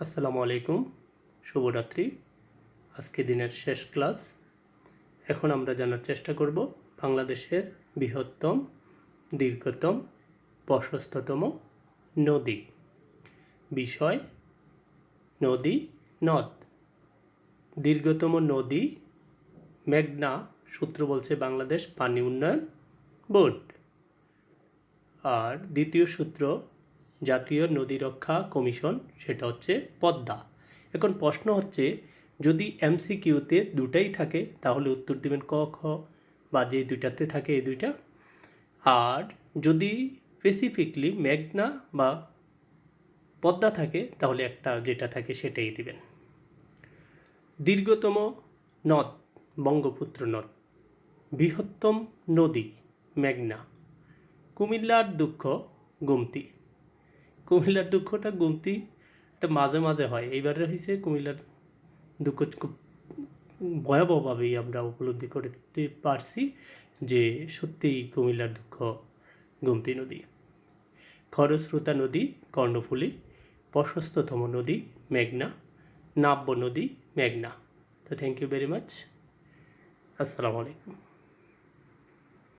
আসসালামু আলাইকুম, শুভরাত্রি। আজকে দিনের শেষ ক্লাস। এখন আমরা জানার চেষ্টা করব বাংলাদেশের বৃহত্তম, দীর্ঘতম, প্রশস্ততম নদী। বিষয়, নদী নদ। দীর্ঘতম নদী মেঘনা সূত্র বলছে বাংলাদেশ পানি উন্নয়ন বোর্ড। আর দ্বিতীয় সূত্র জাতীয় নদী রক্ষা কমিশন, সেটা হচ্ছে পদ্মা। এখন প্রশ্ন হচ্ছে, যদি এমসিকিউতে দুটাই থাকে, তাহলে উত্তর দিবেন ক, খ, বা যে দুইটাতে থাকে এই দুইটা। আর যদি স্পেসিফিকলি মেঘনা বা পদ্মা থাকে, তাহলে একটা যেটা থাকে সেটাই দিবেন। দীর্ঘতম নদ, বঙ্গপুত্র নদ। বৃহত্তম নদী, মেঘনা। কুমিল্লার দুঃখ, গুমতি। কুমিল্লার দুঃখটা গুমতি এটা মাঝে মাঝে হয়। এইবারে হয়েছে কুমিল্লার দুঃখ খুব ভয়াবহভাবেই আমরা উপলব্ধি করতে পারছি যে সত্যিই কুমিল্লার দুঃখ গুমতি নদী। খরস্রোতা নদী, কর্ণফুলী, প্রশস্ততম নদী, মেঘনা, নাব্য নদী, মেঘনা। তো থ্যাংক ইউ ভেরি মাচ আসসালামু আলাইকুম।